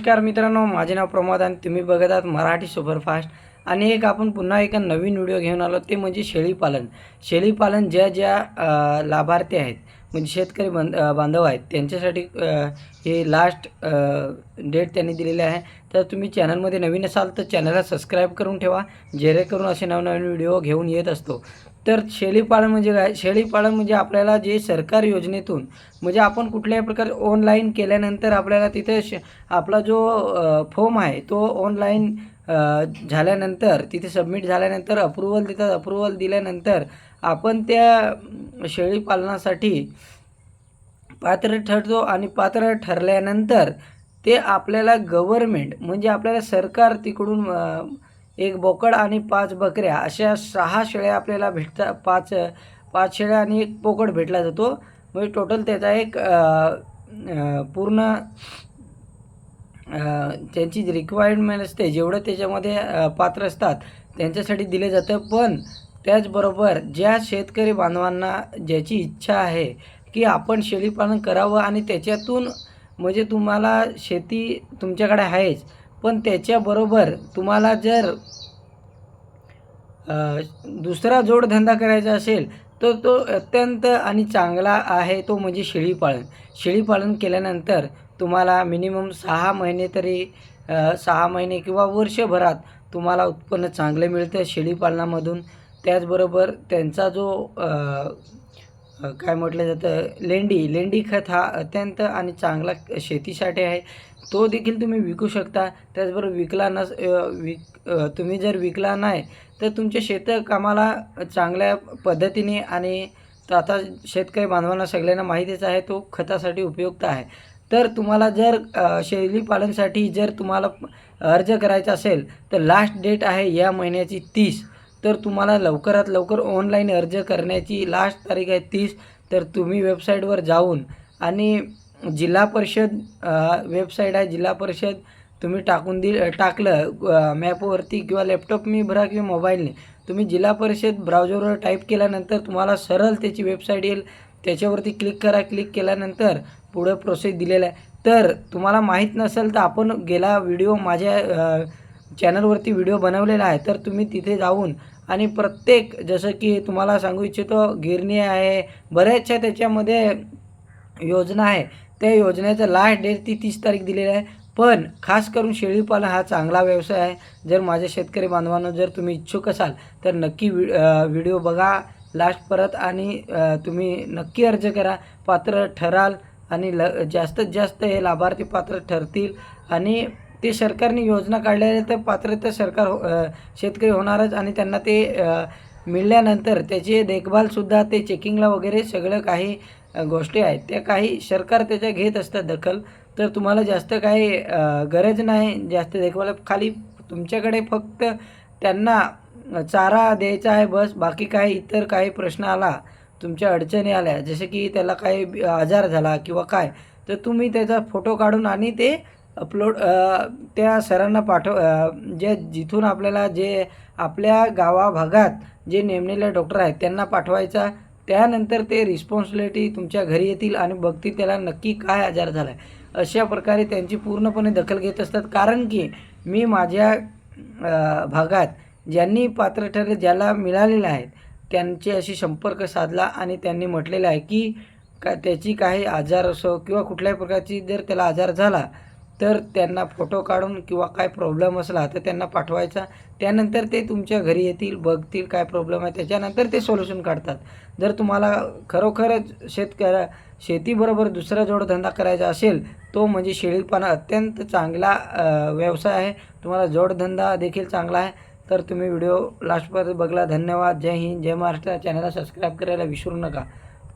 नमस्कार मित्रांनो माझे नाव प्रमोद आणि तुम्ही बघत आहात मराठी सुपरफास्ट. आणि एक आपण पुन्हा एका नवीन व्हिडिओ घेऊन आलो ते म्हणजे शेळीपालन. शेळीपालन ज्या ज्या लाभार्थी आहेत म्हणजे शेतकरी बंद बांधव आहेत त्यांच्यासाठी हे लास्ट डेट त्यांनी दिलेली आहे. तर तुम्ही चॅनलमध्ये नवीन असाल तर चॅनलला सबस्क्राईब करून ठेवा जेणेकरून असे नवनवीन व्हिडिओ घेऊन येत असतो. तर शेळीपालन म्हणजे काय? शेळीपालन म्हणजे आपल्याला जे सरकार योजनेतून म्हणजे आपण कुठल्याही प्रकारे ऑनलाईन केल्यानंतर आपल्याला तिथे श आपला जो फॉर्म आहे तो ऑनलाईन झाल्यानंतर तिथे सबमिट झाल्यानंतर अप्रुव्हल देतात अप्रुव्हल दिल्यानंतर आपण त्या शेळीपालनासाठी पात्र ठरतो आणि पात्र ठरल्यानंतर ते आपल्याला गव्हर्मेंट म्हणजे आपल्याला सरकार तिकडून एक बोकड आणि पाच बकऱ्या अशा सहा शेळ्या आपल्याला भेटतात पाच पाच शेळ्या आणि एक बोकड भेटला जातो. म्हणजे टोटल त्याचा एक पूर्ण त्यांची जी रिक्वायरमेंट असते जेवढं त्याच्यामध्ये पात्र असतात त्यांच्यासाठी दिले जातं. पण त्याचबरोबर ज्या शेतकरी बांधवांना ज्याची इच्छा आहे की आपण शेळीपालन करावं आणि त्याच्यातून म्हणजे तुम्हाला शेती तुमच्याकडे आहेच पण त्याच्याबरोबर तुम्हाला जर दुसरा जोडधंदा करायचा असेल तर तो अत्यंत आणि चांगला आहे तो म्हणजे शेळीपालन शेळीपालन केल्यानंतर तुम्हाला मिनिमम सहा महिने तरी सहा महिने किंवा वर्षभरात तुम्हाला उत्पन्न चांगले मिळतं शेळीपालनामधून त्याचबरोबर त्यांचा जो काय म्हटलं जातं लेंडी. लेंडी खत हा अत्यंत आणि चांगला शेतीसाठी आहे. तो देखील तुम्ही विकू शकता. त्याचबरोबर विकला नस विक तुम्ही जर विकला नाही तर तुमच्या शेतकामाला चांगल्या पद्धतीने आणि तर आता शेतकरी बांधवांना सगळ्यांना माहितीच आहे तो खतासाठी उपयुक्त आहे. तर तुम्हाला जर अ, शेळीपालनसाठी जर तुम्हाला अर्ज करायचा असेल तर लास्ट डेट आहे या महिन्याची तीस. तर तुम्हाला लवकरात लवकर ऑनलाईन अर्ज करण्याची लास्ट तारीख आहे तीस. तर तुम्ही वेबसाईटवर जाऊन आणि जिल्हा परिषद वेबसाईट आहे जिल्हा परिषद तुम्ही टाकून दिल टाकलं मॅपवरती किंवा लॅपटॉपनी भरा किंवा मोबाईलने तुम्ही जिल्हा परिषद ब्राउझरवर टाईप केल्यानंतर तुम्हाला सरळ त्याची वेबसाईट येईल. त्याच्यावरती क्लिक करा. क्लिक केल्यानंतर पुढं प्रोसेस दिलेला आहे. तर तुम्हाला माहीत नसेल तर आपण गेला व्हिडिओ माझ्या चॅनलवरती व्हिडिओ बनवलेला आहे तर तुम्ही तिथे जाऊन आणि प्रत्येक जसं की तुम्हाला सांगू इच्छितो गिरणी आहे बऱ्याचशा त्याच्यामध्ये योजना आहे. त्या योजनेचं लास्ट डेट ती तीस तारीख दिलेली आहे. पण खास करून शेळीपालन हा चांगला व्यवसाय आहे. जर माझ्या शेतकरी बांधवांनो जर तुम्ही इच्छुक असाल तर नक्की वि व्हिडिओ बघा. लास्ट परत आणि तुम्ही नक्की अर्ज करा. पात्र ठराल आणि ल जास्तीत जास्त हे लाभार्थी पात्र ठरतील. आणि ते सरकारने योजना काढलेल्या तर पात्र तर सरकार हो- शेतकरी होणारच आणि त्यांना ते मिळाल्यानंतर त्याची देखभालसुद्धा ते चेकिंगला वगैरे सगळं काही गोष्टी आहेत. त्या काही सरकार त्याच्या घेत असतात दखल. तर तुम्हाला जास्त काही गरज नाही जास्त देखभाल खाली तुमच्याकडे फक्त त्यांना चारा द्यायचा आहे बस. बाकी काही इतर काही प्रश्न आला तुमच्या अडचणी आल्या जसे की त्याला काही आजार झाला किंवा काय तर तुम्ही त्याचा फोटो काढून आणि ते अपलोड त्या सरांना पाठव जे जिथून आपल्याला जे आपल्या गावाभागात जे नेमलेले डॉक्टर आहेत त्यांना पाठवायचा त्यानंतर ते रिस्पॉन्सिबिलिटी तुमच्या घरी येतील आणि बघतील त्याला नक्की काय आजार झाला आहे अशा प्रकारे त्यांची पूर्णपणे दखल घेत असतात. कारण की मी माझ्या भागात ज्यांनी पात्र ठरले ज्याला मिळालेले आहेत त्यांचे अशी संपर्क साधला आणि त्यांनी म्हटलेलं आहे की का त्याची काही आजार असो किंवा कुठल्याही प्रकारची जर त्याला आजार झाला तर त्यांना फोटो काढून किंवा काय प्रॉब्लेम असला तर त्यांना पाठवायचा. त्यानंतर ते तुमच्या घरी येतील बघतील काय प्रॉब्लेम आहे. त्याच्यानंतर ते सोल्युशन काढतात. जर तुम्हाला खरोखरच शेतकऱ्या शेतीबरोबर दुसरा जोडधंदा करायचा असेल तो म्हणजे शेळीपालन अत्यंत चांगला व्यवसाय आहे. तुम्हाला जोडधंदा देखील चांगला आहे. तर तुम्ही व्हिडिओ लास्टपर्यंत बघला. धन्यवाद. जय हिंद. जय महाराष्ट्र. चॅनलला सबस्क्राईब करायला विसरू नका.